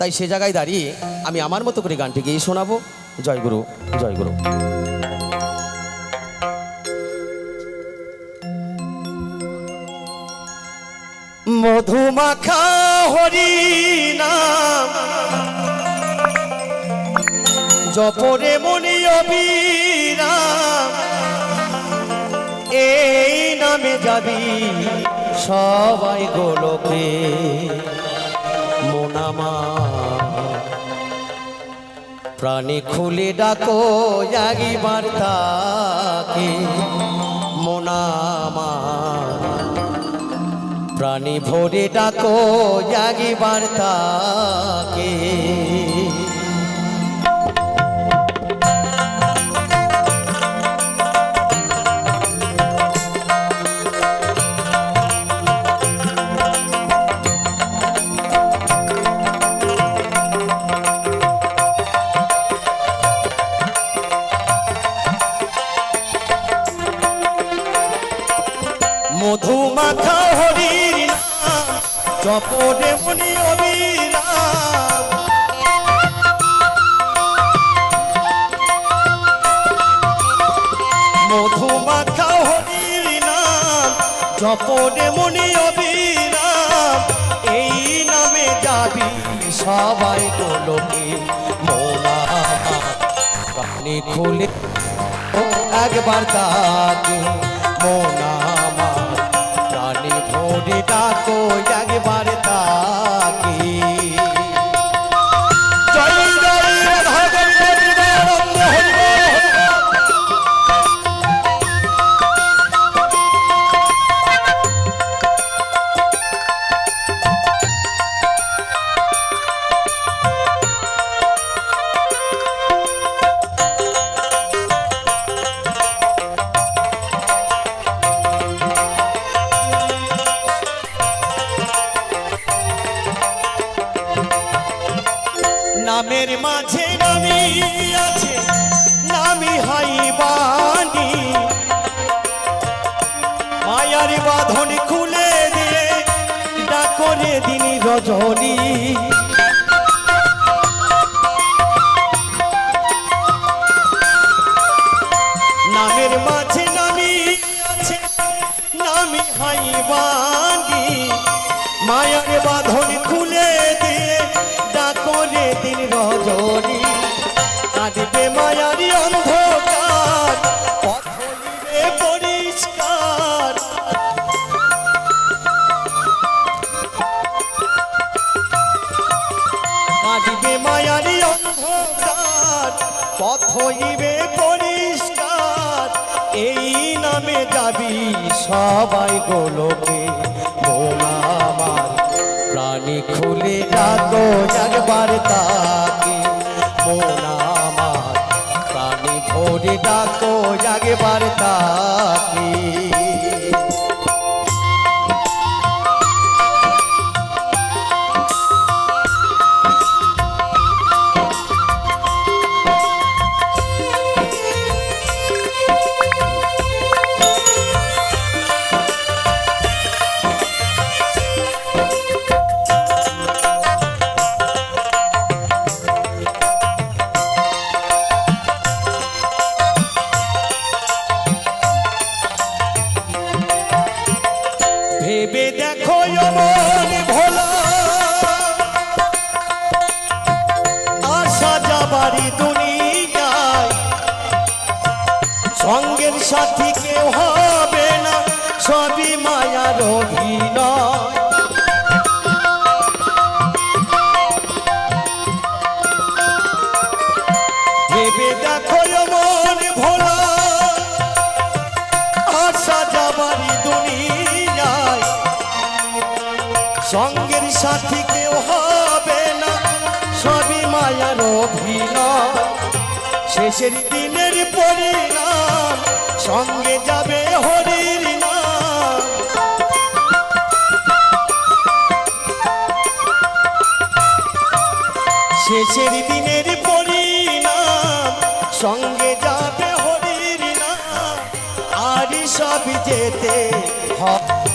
তাই সে জায়গায় দাঁড়িয়ে আমি আমার মতো করে গানটি গেয়ে শোনাবো। জয় গুরু জয় গুরু। মধুমাখা হরি জপরে মনি অবিরাম, এই নামে যাবি সবাই গোলকে। মোনামা প্রাণী খুলে ডাকো জাগিবার তাকে মোনামা প্রাণী ভরে ডাকো জাগিবার তাকে। জপরে মনি অবিরাম। মধুমাখা হরির নাম জপরে মনি অবিরাম। এই নামে যাবি সবাই গোলকে মোনা প্রাণী খুলে একবার তাকে মোনামা প্রাণী ভরে ডাকো একবার নামের মাঝে নামি আছে নামি হাই বাণী। মায়ার বাঁধন খুলে দিয়ে ডাকরে দিন রজনী। কাঁদবে মায়ারি অন্ধকার পথ হইবে পরিষ্কার। এই নামে যাবি সবাই গোলকে আমার প্রাণী খুলে ডাকো একবার তাকে। আমার প্রাণী ভরে ডাকো একবার তাকে। সাথী কেউ হবে না, সবই মায়ার অভিনয়। ভোলা দুনিয়ায়। সঙ্গের সাথী কেউ হবে না, সবই মায়ার অভিনয়। শেষের দিনের পরিণাম, সঙ্গে যাবে হরির শেষের দিনের পরিণাম, সঙ্গে যাবে হরির আর সব যেতে হবে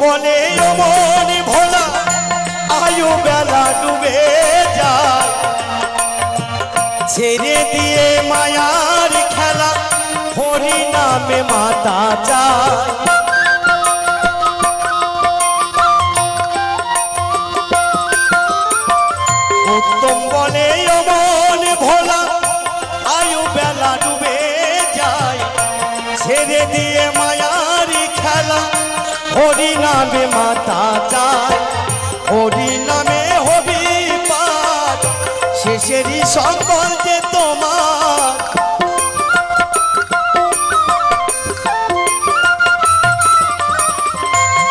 বলে অমন ভোলা, আয়ু বেলা ডুবে যায়। ছেড়ে দিয়ে মায়ার খেলা, হরি নামে মাতা চায়। উত্তম ভোলা, আয়ু বেলা ডুবে যায়। ছেড়ে দিয়ে মায়ারি খেলা, হরি নামে মাতা চায়, হরি নামে হবি পার, শেষেরই সম্বল তোমার।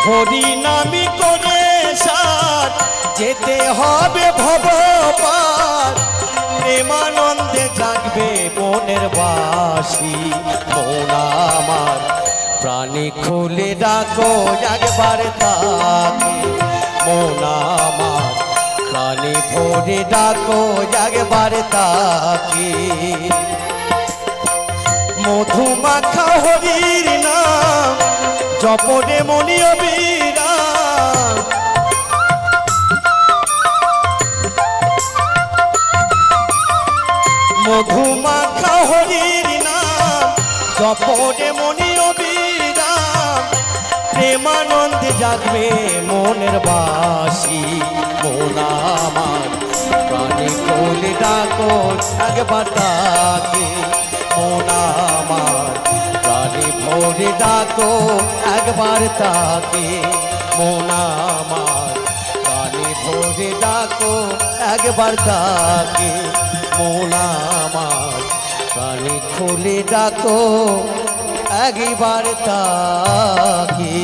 হরি নামি করে সার, যেতে হবে ভগবান প্রেমানন্দে জাগবে মনের বাসি, মন আমার। প্রাণী খুলে ডাকো, একবার তাকে। মন আমার প্রাণী ভরে ডাকো, একবার তাকে। মধুমাখা হরির নাম, জপরে মনি অবিরাম। মধুমাখা হরির নাম, জপরে মনি প্রেমানন্দে জাগবে মনের বাসি। মন আমার, প্রাণী কোলে ডাকো, একবার তাকে মন আমার, প্রাণী ভোরে ডাকো, একবার তাকে মন আমার, প্রাণী ভোরে ডাকো, একবার তাকে মন আমার, প্রাণী খুলে ডাকো একবার তাকে।